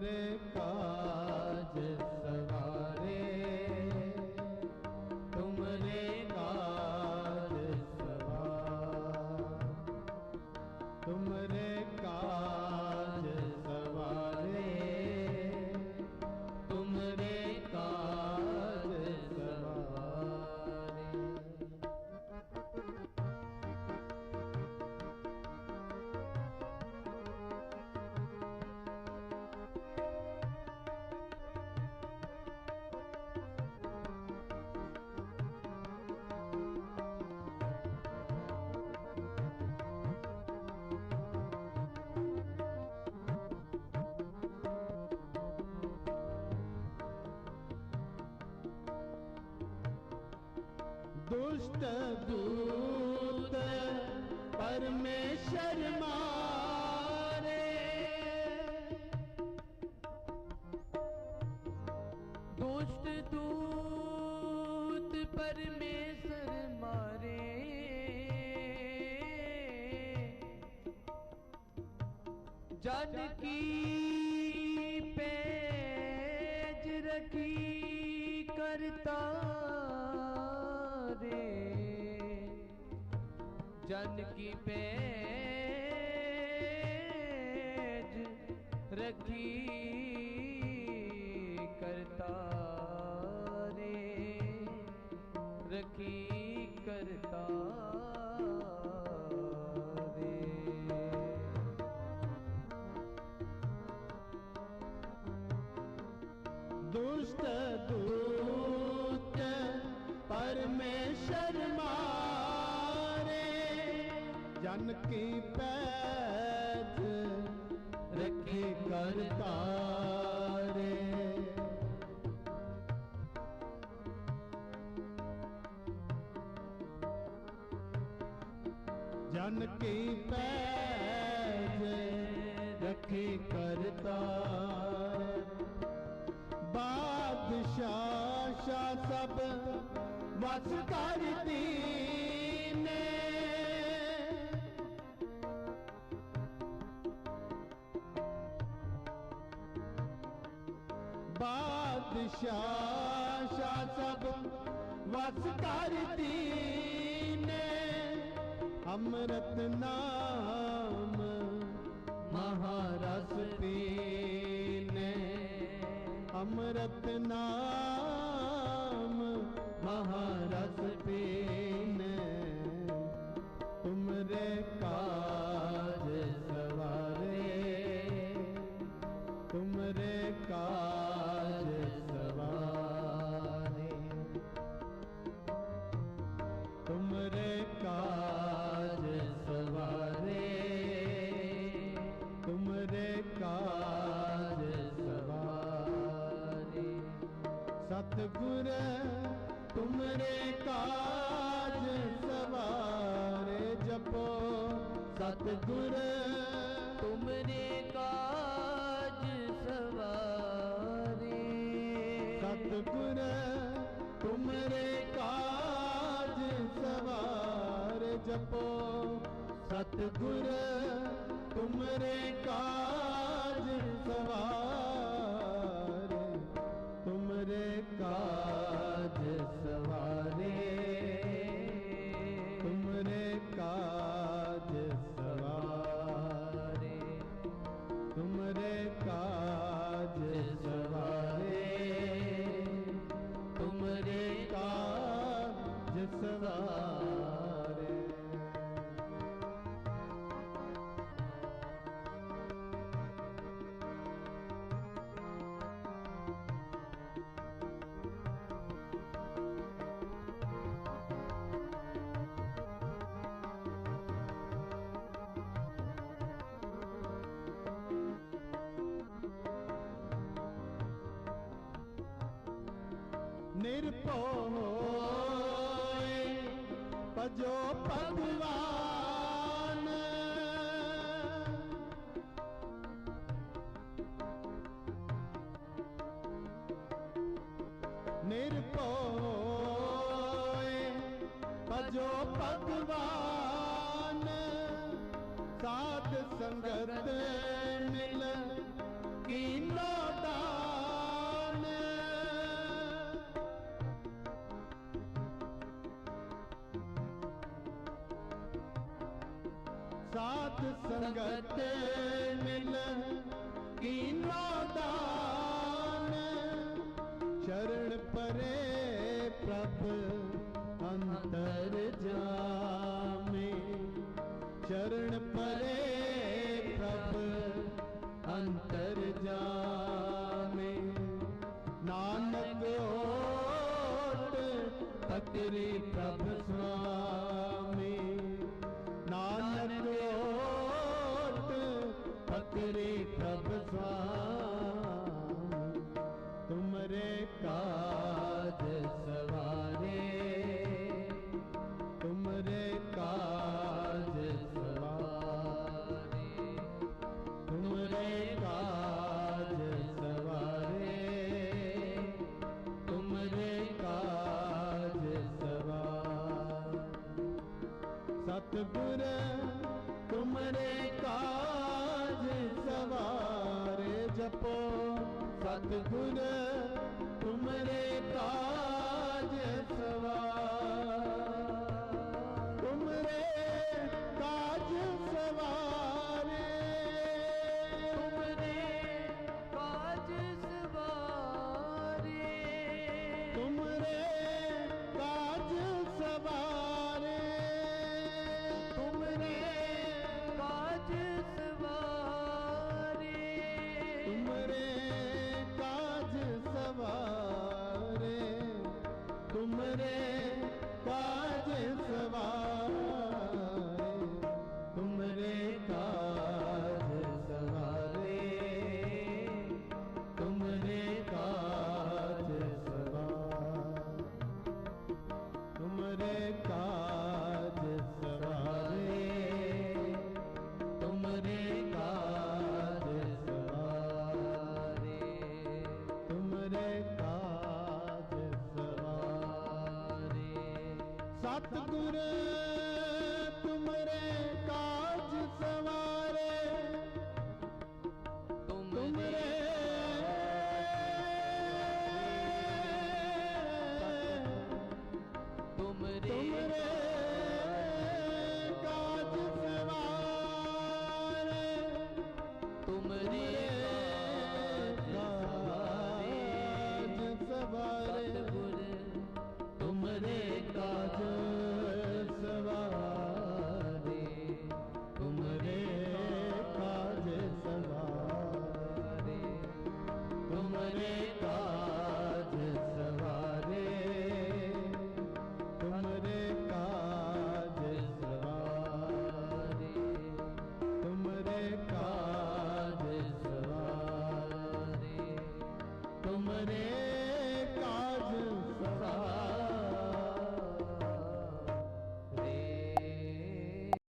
ਰੇ ਕਾਜ ਦੁਸ਼ਟ ਦੂਤ ਪਰਮੇਸ਼ਰ ਮਾਰੇ ਦੁਸ਼ਟ ਦੂਤ ਪਰਮੇਸ਼ਰ ਮਾਰੇ ਜਨ ਕੀ ਪੈਜ ਰਖੀ ਜਨ ਕੀ ਪੇਜ ਰਖੀ ਕਰਤਾ ਰੇ ਰਖੀ ਕਰਤਾ ਰੇ ਦੁਸ਼ਟ ਦੂਤ ਪਰਮੇਸ਼ਰ ਮਾਰੇ ਜਨ ਕੀ ਪੈਜ ਰੱਖੇ ਕਰਤਾਰੇ ਜਨ ਕੀ ਪੈਜ ਰੱਖੇ ਕਰਤਾਰ ਬਾਦਸ਼ਾਹ ਸ਼ਾ ਸਭ ਵਸ ਕਰਦੀ ਬਾਦਸ਼ਾਹ ਸ਼ਾ ਸਭ ਵਸ ਕਰਦੀ ਨੇ ਅੰਮ੍ਰਿਤ ਨਾਮ ਮਹਾਰਸ ਪੀਨੇ ਅੰਮ੍ਰਿਤ ਨਾਮ ਸਤਿਗੁਰ ਤੁਮਰੇ ਕਾਜ ਸਵਾਰੇ। ਸਤਿਗੁਰ ਤੁਮਰੇ ਕਾਜ ਸਵਾਰ। ਜਪੋ ਸਤਿਗੁਰ ਤੁਮਰੇ ਕਾਜ ਸਵਾਰ। ਨਿਰਭਉ ਹੋਏ ਭਜੋ ਭਗਵਾਨ। ਨਿਰਭਉ ਹੋਏ ਭਜੋ ਭਗਵਾਨ। ਸਾਧ ਸੰਗਤ ਮਿਲ ਕੀਨ ਸੰਗਤ ਮਿਲ ਕੀਨੋ ਦਾਨ। ਸ਼ਰਣ ਪਰੇ ਪ੍ਰਭ ਅੰਤਰ ਜਾਮੇ। ਸ਼ਰਣ ਪਰੇ ਪ੍ਰਭ ਅੰਤਰ ਜਾਮੇ। ਨਾਨਕ ਓਟ ਤਕਰੀ ਪ੍ਰਭ ਸੁਆਮੀ ਸਤਿਗੁਰ ਤੁਮਰੇ ਕਾਜ ਸਵਾਰੇ ਜਪੋ। ਸਤਿਗੁਰ ਤੁਮਰੇ ਕਾਜ ਤੁਮਰੇ ਕਾਜ ਸਵਾਰੇ ਸਤਿਗੁਰ ਤੁਮਰੇ